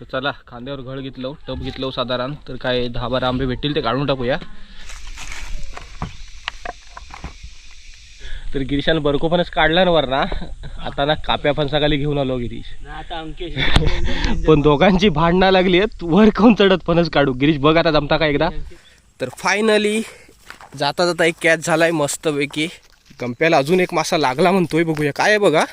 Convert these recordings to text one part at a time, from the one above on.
तर चला खांद्यावर घळ घेतलं टप घेतलं साधारण. तर काय दहा बारा आंबे भेटतील ते काढून टाकूया. तर गिरीशानं बरकोपणच काढला ना वरना. आता ना काप्या फणसाखाली घेऊन आलो गिरीश. पण दोघांची भांडणं लागली आहेत. वर कोण चढत फणस काढू? गिरीश बघ आता जमता का एकदा. तर फायनली जाता जाता एक कॅच झालाय मस्तपैकी. कंप्याला अजून एक मासा लागला म्हणतोय बघूया. काय आहे बघा.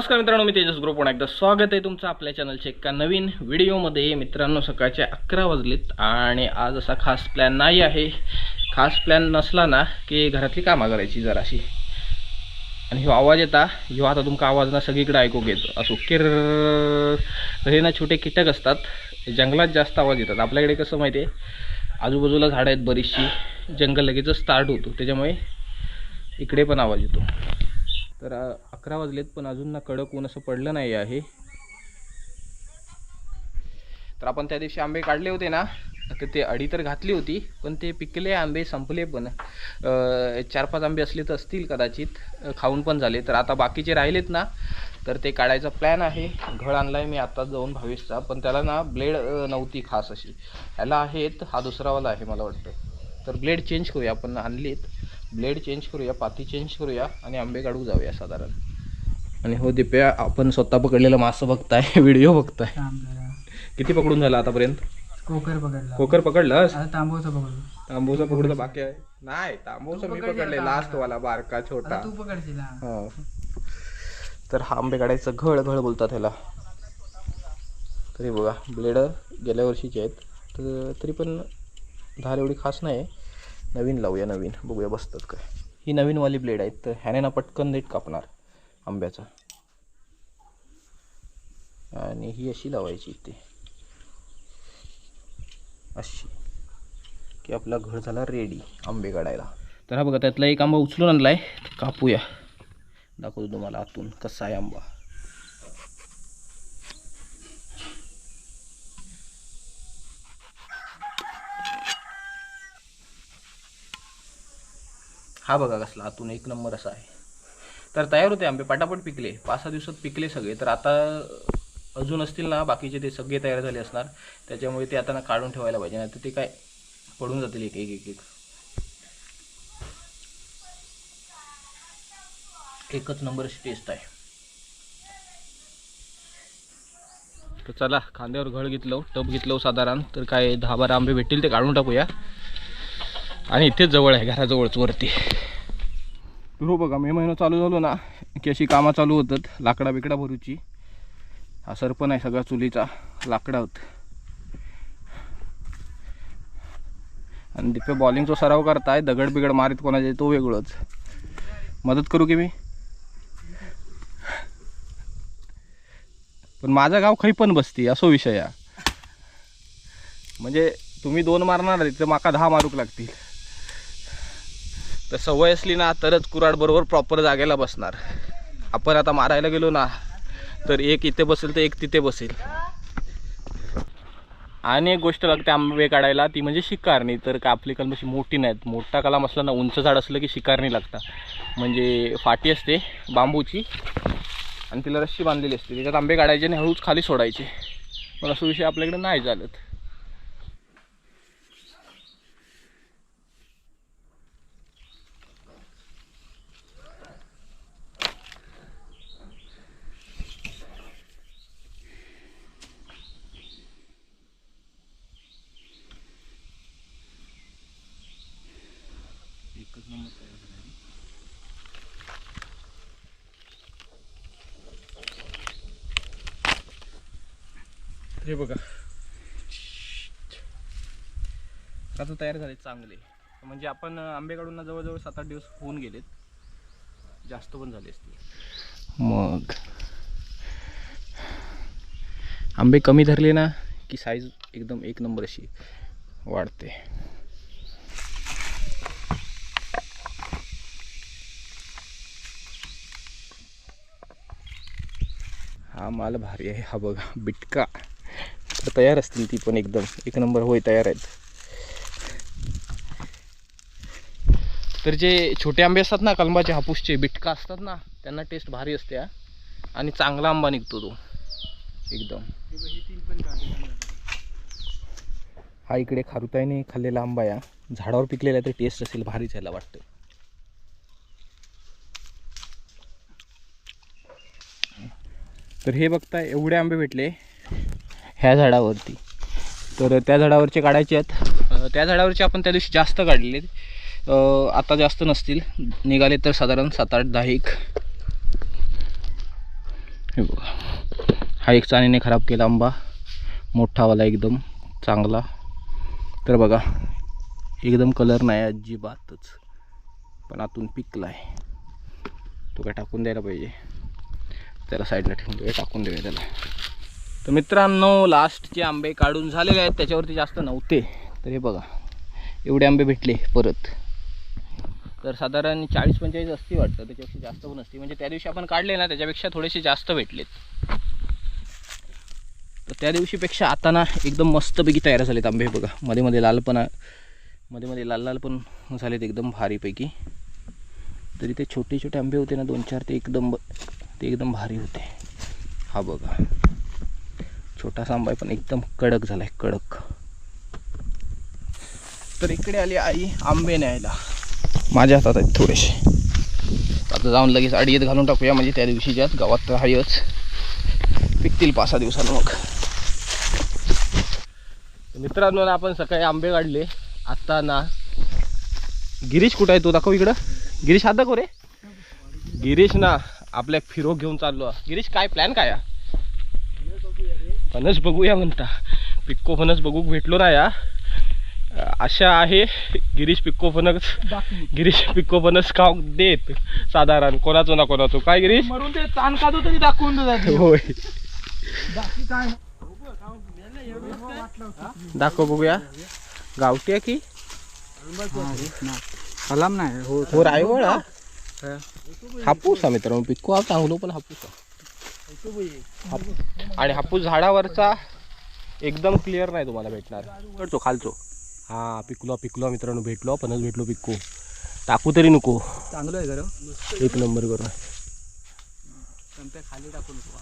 नमस्कार मित्रांनो मी तेजस ग्रुप. पुन्हा एकदा स्वागत आहे तुमचं आपल्या चॅनलच्या एका नवीन व्हिडिओमध्ये मित्रांनो सकाळचे अकरा वाजलेत आणि आज असा खास प्लॅन नाही आहे. खास प्लॅन नसला ना की घरातली कामं करायची जराशी. आणि ह्यो आवाज येता. ह्यो आता तुमका आवाज ना सगळीकडे ऐकू येतो असो. किर हे ना छोटे कीटक असतात. जंगलात जास्त आवाज येतात. आपल्याकडे कसं माहिती आहे आजूबाजूला झाडं आहेत बरीचशी. जंगल लगेचच स्टार्ट होतो. त्याच्यामुळे इकडे पण आवाज येतो. तर अकरा वाजलेत पण अजून ना कडक ऊन असं पडलं नाही आहे. तर आपण त्या दिवशी आंबे काढले होते ना तर ते अडी तर घातली होती पण ते पिकले आंबे संपले पण. चार पाच आंबे असले तर असतील कदाचित खाऊन पण झाले. तर आता बाकीचे राहिलेत ना तर ते काढायचा प्लॅन आहे. घळ आणलाय मी आता जाऊन भावेशचा पण त्याला ना ब्लेड नव्हती खास अशी. ह्याला आहेत हा दुसरावाला आहे मला वाटतं. तर ब्लेड चेंज करूया आपण आणलीत. ब्लेड चेंज करूया पाती चेंज करूया आणि आंबे काढू जाऊया साधारण. आणि हो दिप्या आपण स्वतः पकडलेलं मासं बघताय व्हिडिओ बघताय. किती पकडून झालं आतापर्यंत? कोकर पकडला. कोकर पकडलास? आता तांबूचा पकडलो तांबूचा पकडलं बाकी आहे. नाही तांबूचा मी पकडले पकडले. लास्ट वाला बारका छोटा. आता तू पकडशील हा. हो. तर हा आंबे काढायचं घळ घळ बोलतात ह्याला. तरी बघा ब्लेड गेल्या वर्षीचे आहेत. तर तरी पण धार एवढी खास नाही नवीन लावूया नवीन. बघूया बसतात काय. ही नवीनवाली ब्लेड आहेत तर ह्याने ना पटकन नीट कापणार. आंब्याचा. आणि ही अशी लावायची इथे. अशी. की आपला घर झाला रेडी आंबे काढायला. तर हा बघा त्यातला एक आंबा उचलून आणला आहे कापूया. दाखवतो तुम्हाला आतून कसा आहे आंबा. हा बघा कसला आतून एक नंबर असा आहे. तर तयार होते आंबे पटापट पिकले. पाच सहा दिवसात पिकले सगळे. तर आता अजून असतील ना बाकीचे ते सगळे तयार झाले असणार. त्याच्यामुळे ते आता ना काढून ठेवायला पाहिजे. नाही तर ते काय पडून जातील एक एक एक एक. एकच नंबरची टेस्ट आहे. तर चला खांद्यावर घळ घेतलं टप घेतलं साधारण. तर काय दहा बारा आंबे भेटतील ते काढून टाकूया. आणि इथेच जवळ आहे घराजवळच वरती. हो बघा मे महिना चालू झालो ना की अशी कामं चालू होतात लाकडा बिकडा भरूची. हा सरपण आहे सगळा चुलीचा लाकडा होत आणि तिथे बॉलिंगचा सराव करताय दगड बिगड मारित कोणाचे तो वेगळंच. मदत करू की मी? पण माझा गाव खै पण बसती असो विषय म्हणजे तुम्ही दोन मारणार तर माका दहा मारूक लागतील. तर सवय असली ना तरच कुराड बरोबर प्रॉपर जागेला बसणार. आपण आता मारायला गेलो ना तर एक इथे बसेल तर एक तिथे बसेल. आणि एक गोष्ट लागते आंबे काढायला ती म्हणजे शिकारणी. तर का आपली कलम अशी मोठी नाहीत. मोठा कलम असला ना उंच झाड असलं की शिकारणी लागतात. म्हणजे फाटी असते बांबूची. आणि तिला रस्सी बांधलेली असते. त्याच्यात आंबे काढायचे आणि हळूच खाली सोडायचे. पण असं विषय आपल्याकडे नाही चालत. हे बघा. आता तयार झाले चांगले. म्हणजे आपण आंबे काढून ना जवळजवळ सात आठ दिवस होऊन गेलेत. जास्त पण झाले असतील. मग. आंबे कमी धरले ना की साईज एकदम एक नंबर अशी वाढते. हा माल भारी आहे. हा बघा बिटका. तर तयार असतील ती पण एकदम. एक नंबर होय तयार आहेत. तर जे छोटे आंबे असतात ना कलमाचे हापूसचे बिटका असतात ना त्यांना टेस्ट भारी असते हा. आणि चांगला आंबा निघतो तो. एकदम. हा इकडे खारुताईने खाल्लेला आंबा या झाडावर पिकलेला आहे तर टेस्ट असेल भारीच यायला वाटतं. तर हे बघता एवढे आंबे भेटले. ह्या झाडावरती. तर त्या झाडावरचे काढायचे आहेत. त्या झाडावरचे आपण त्या दिवशी जास्त काढलेले आता जास्त नसतील. निघाले तर साधारण सात आठ दहा एक. हे बघा. हा एक चाणीने खराब केला आंबा. मोठावाला एकदम चांगला. तर बघा एकदम कलर नाही अजिबातच. पण आतून पिकला आहे तो काय टाकून द्यायला पाहिजे. त्याला साईडला ठेवून देऊया टाकून देऊया त्याला. तर मित्रांनो लास्टचे आंबे काढून झालेले आहेत. त्याच्यावरती जास्त नव्हते. तर हे बघा एवढे आंबे भेटले परत. तर साधारण चाळीस पंचेचाळीस असती वाटतं. त्याच्यापेक्षा जास्त पण असते म्हणजे त्या दिवशी आपण काढले ना त्याच्यापेक्षा थोडेसे जास्त भेटलेत. तर त्या दिवशीपेक्षा आता ना एकदम मस्तपैकी तयार झालेत आंबे हे बघा. मध्ये मध्ये लालपणा मध्ये मध्ये लाल लाल पण झालेत एकदम भारीपैकी. तरी ते छोटे छोटे आंबे होते ना दोन चार ते एकदम ब- ते एकदम भारी होते. हा बघा. छोटासा आंबा आहे पण एकदम कडक झाला आहे कडक. तर इकडे आली आई आंबे न्यायला. माझ्या हातात आहेत थोडेसे. आता जाऊन लगेच अडीत घालून टाकूया म्हणजे त्या दिवशी ज्यात गावात तर आहेच. पिकतील पाच सहा दिवसानं मग. मित्रांनो आपण सकाळी आंबे काढले. आता ना गिरीश कुठं आहे तो दाखव इकडं. गिरीश हात दाखव रे. गिरीश ना आपल्या फिरो घेऊन चाललो. गिरीश काय प्लॅन काय? आहे? फणस बघूया म्हणता. पिक्को फणस बघू भेटलो ना या. अशा आहे गिरीश पिक्को फणस गिरीश पिक्को फणस का देत. साधारण कोणाचं ना कोणाचं. काय गिरीश? मरून ते ताण काढू तरी दाखवून होय. दाखव बघूया. गावठी आहे की? कलाम नाही. हो रायवळ हापूस हा मित्रांनो. पिक्को हा चांगलो पण हापूस हा आणि हापूस झाडावरचा एकदम क्लिअर नाही तुम्हाला भेटणार. कडचो खालचो. हा पिकलो पिकलो मित्रांनो भेटलो पणच भेटलो पिक्को टाकू तरी नको. चांगलं आहे जरा. एक नंबर करून खाली टाकू नको.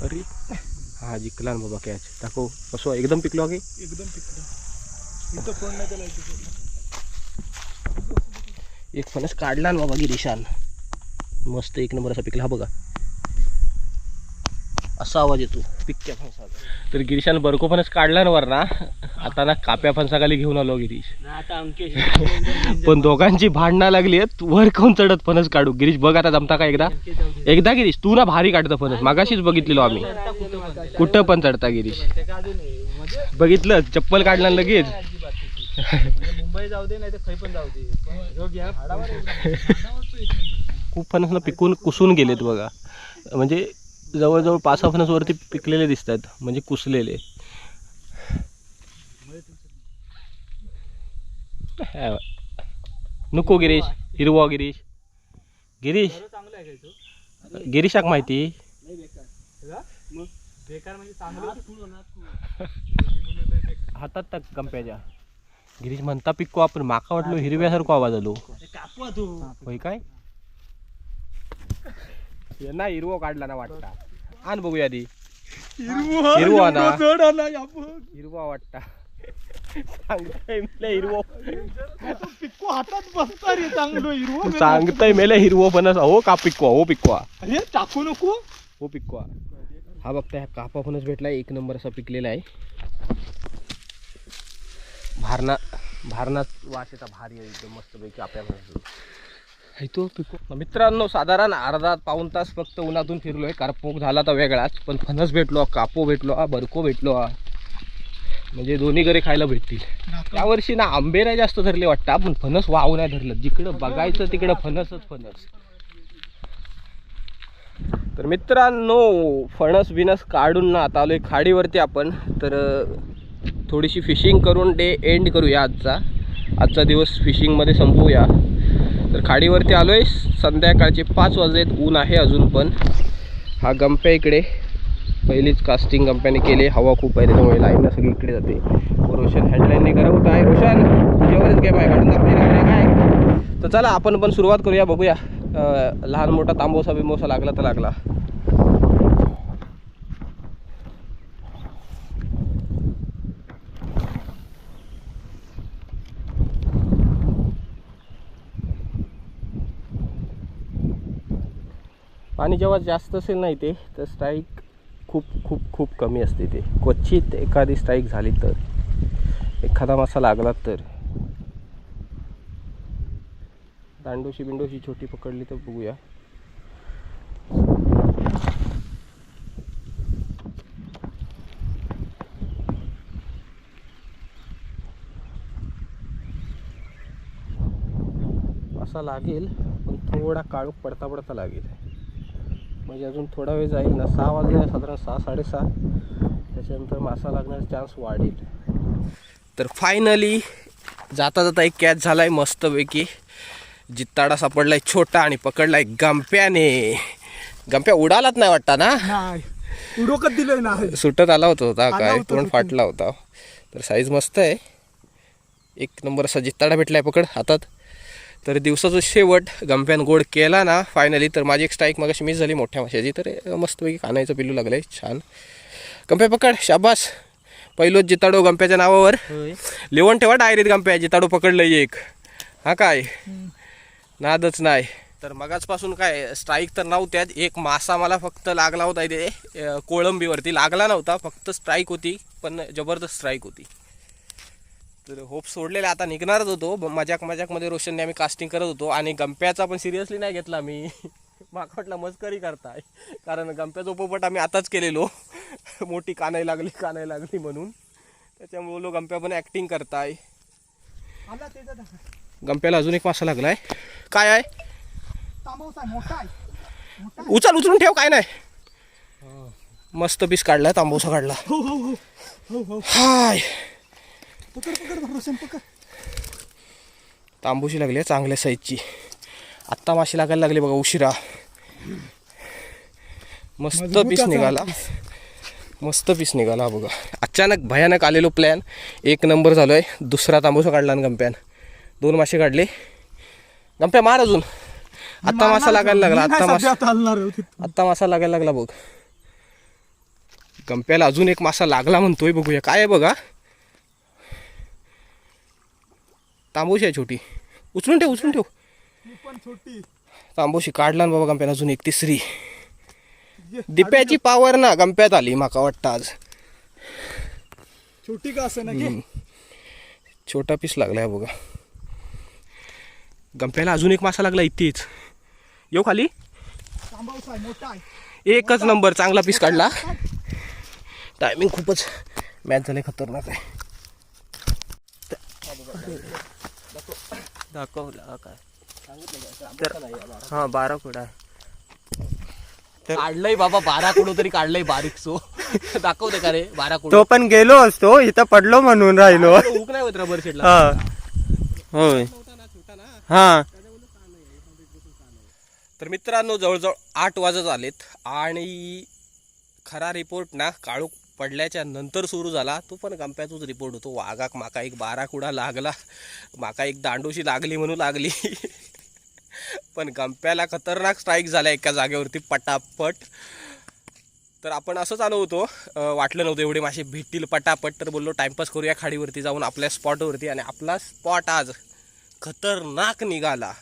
अरे हा जिंकला ना बाबा कॅच दाखव कसो एकदम पिकलो की? एकदम पिकलं. इथं फोन नाही त्याला एक फणस काढला ना बाबा गिरीशान. मस्त एक नंबर असा पिकला. हा बघा. असा आवाज येतो. पिक्क्या फणसाचा. तर गिरीशान बरको फणस काढला ना वर ना आता ना काप्या फणसाखाली घेऊन आलो गिरीश. आता अंकेश पण दोघांची भांडणं लागली आहेत. वर खाऊन चढत फणस काढू? गिरीश बघ आता जमता का एकदा? एकदा गिरीश तू ना भारी काढतं फणस. मागाशीच बघितलेलो आम्ही. कुठं पण चढता. गिरीश. बघितलं चप्पल काढला लगेच. मुंबई जाऊ दे नाही तर खै पण जाऊ दे. खूप फणस ना पिकून कुसून गेलेत बघा. म्हणजे जवळजवळ पाच सहा फणसवरती पिकलेले दिसत आहेत म्हणजे कुसलेले. नको गिरीश हिरवा गिरीश. गिरीश. गिरीशाक माहिती? हातात टाक कंप्याच्या. गिरीश म्हणता पिक्को आपण माका वाटलो हिरव्यासारखो आवाज आलो. तू होय काय? ना हिरवो काढला ना वाटता. आण बघूया आधी. हिरवा ना. हिरवा वाटता. सांगताय मेले हिरवो. पिक्को हातात बसता रे चांगलं हिरवं सांगताय मेले हिरवो फणस हो का पिकवा हो पिकवा. अरे टाकू नको. हो पिकवा. हा बघता ह्या कापा फणस भेटला. एक नंबर असा पिकलेला आहे. भारना भारनात वास येता भारी आहे. एकदम मस्तपैकी आपल्या फणस. तो पिको मित्रांनो साधारण अर्धा पाऊन तास फक्त उन्हातून फिरलोय. कारपोक झाला तर वेगळाच. पण फणस भेटलो कापो भेटलो हा बरको भेटलो. हा म्हणजे दोन्ही घरी खायला भेटतील. यावर्षी ना आंबे नाही जास्त धरले वाटतं. पण फणस वाहू नाही धरलं. जिकडं बघायचं तिकडं फणसच फणस. तर मित्रांनो फणस बिनस काढून ना आता आलोय खाडीवरती आपण. तर थोडीशी फिशिंग करून डे एंड करूया आजचा. आजचा दिवस फिशिंगमध्ये संपवूया तर खाडीवरती आलो आहे संध्याकाळचे पाच वाजलेत ऊन आहे अजून पण. हा गंप्या इकडे. पहिलीच कास्टिंग गंप्याने केली. हवा खूप आहे त्याच्यामुळे लाईन सगळी इकडे जाते. रोशन हँडलाईनने करा होत आहे. रोशन तुझ्यावरच गेम आहे. काढून काय काय? तर चला आपण पण सुरुवात करूया बघूया. लहान मोठा तांबोसा बिंबोसा लागला तर लागला. पाणी जेव्हा जास्त असेल नाही ते तर स्ट्राईक खूप खूप खूप कमी असते ते क्वचित एखादी स्ट्राईक झाली तर एखादा मासा लागला तर. दांडोशी बिंडोशी छोटी पकडली तर बघूया. असा लागेल पण थोडा काळोख पडता पडता लागेल. म्हणजे अजून थोडा वेळ जाईल ना सहा वाजले साधारण सहा साडेसहा. त्याच्यानंतर मासा लागण्याचा चान्स वाढेल. तर फायनली जाता जाता एक कॅच झालाय मस्तपैकी. जित्ताडा सापडलाय छोटा आणि पकडलाय गंप्याने. गंप्या उडालाच नाही वाटता ना? नाही. उडोकत दिलोय ना. सुटत आला होता होता काय तोंड. फाटला होता. तर साईज मस्त आहे. एक नंबर असा जित्ताडा भेटलाय पकड हातात. तर दिवसाचं शेवट गंप्यान गोड केला ना फायनली तर माझी एक स्ट्राईक मगाशी मिस झाली मोठ्या माशाची. तर मस्तपैकी कानायचं पिल्लू लागलंय छान. गंप्या पकड शाबास. पहिलोच जिताडो गंप्याच्या नावावर. लिहून ठेवा डायरीत गंप्या जिताडो पकडलंय एक. हा काय? नादच नाही. तर मगाचपासून काय स्ट्राईक तर नव्हत्याच एक मासा मला फक्त लागला होता इथे. कोळंबीवरती. लागला नव्हता फक्त स्ट्राईक होती पण जबरदस्त स्ट्राईक होती. तर होप सोडलेले आता निघणारच होतो. ब- मजाक मजाकमध्ये रोशनने आम्ही कास्टिंग करत होतो. आणि गंप्याचा पण सिरियसली नाही घेतला मी. माका वाटला मस्करी करताय. कारण गंप्याचा उपपट आम्ही आताच केलेलो. मोठी कानाई लागली कानाई लागली म्हणून. त्याच्यामुळे बोललो गंप्या पण ॲक्टिंग करताय. गंप्याला अजून एक मासा लागलाय. काय आहे? उचल उचलून ठेव काय नाही. मस्त पीस काढलाय तांबूसा काढला. हो हो हो. हाय. पकड पकड पकड. तांबूशी लागली आहे चांगल्या साईजची. आत्ता माशी लागायला लागली बघा उशिरा. मस्त पीस निघाला. मस्त पीस निघाला बघा. अचानक भयानक आलेलो प्लॅन एक नंबर झालोय दुसरा तांबूसा काढला ना गंप्यान. दोन मासे काढले. गंप्या मार अजून. आत्ता मासा लागायला लागला आत्ता मासा आत्ता मासा लागायला लागला बघ. गंप्याला अजून एक मासा लागला म्हणतोय बघूया. काय आहे बघा? तांबूशी आहे छोटी. उचलून ठेव उचलून ठेव. पण छोटी. तांबूशी काढला ना बाबा गंप्यानं अजून एक तिसरी. दिप्याची पावर ना गंप्यात आली माका वाटतं आज. छोटी का असं ना छोटा पीस लागलाय बघा. गंप्याला अजून एक मासा लागला इथेच येऊ खाली. एकच नंबर चांगला पीस काढला. टायमिंग खूपच मॅच झाले खतरनाक आहे. दाखवला काय तर हा बारा कुडा काढलंय बाबा बारा कुडो तरी काढलंय बारीक सो. दाखवते का रे बारा कुडो तो पण गेलो असतो इथं पडलो म्हणून राहिलो. नाही होत रबर शेटला हा. होय. हा. तर मित्रांनो जवळजवळ आठ वाजत आलेत आणि खरा रिपोर्ट ना काळोख पडल्याच्या नंतर सुरू झाला. तो पण गंप्याचाच रिपोर्ट होतो. वाघाक माका एक बारा कुडा लागला. माका एक दांडोशी लागली म्हणून लागली. पण गंप्याला खतरनाक स्ट्राईक झाला एका जागेवरती पटापट. तर आपण असंच आलो होतो वाटलं नव्हतं एवढे मासे भेटतील पटापट. तर बोललो टाईमपास करूया खाडीवरती जाऊन आपल्या स्पॉटवरती आणि आपला स्पॉट आज खतरनाक निघाला.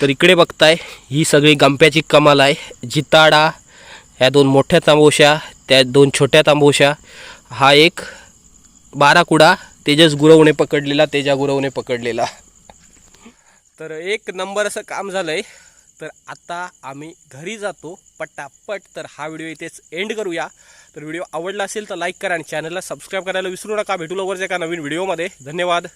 तर इकडे बघताय ही सगळी गंप्याची कमाल आहे. जिताडा ह्या दोन मोठ्या तांबोशा त्या दोन छोट्या तांबोशा. हा एक बारा कुडा तेजस गुरवणे पकडलेला तेजा गुरवणे पकडलेला. तर एक नंबर असं काम झालंय. तर आता आम्ही घरी जातो पटापट. तर हा व्हिडिओ इथेच एंड करूया. तर व्हिडिओ आवडला असेल तर लाईक करा आणि चॅनलला सबस्क्राईब करायला विसरू नका. भेटू लवकरच एका नवीन व्हिडिओमध्ये धन्यवाद.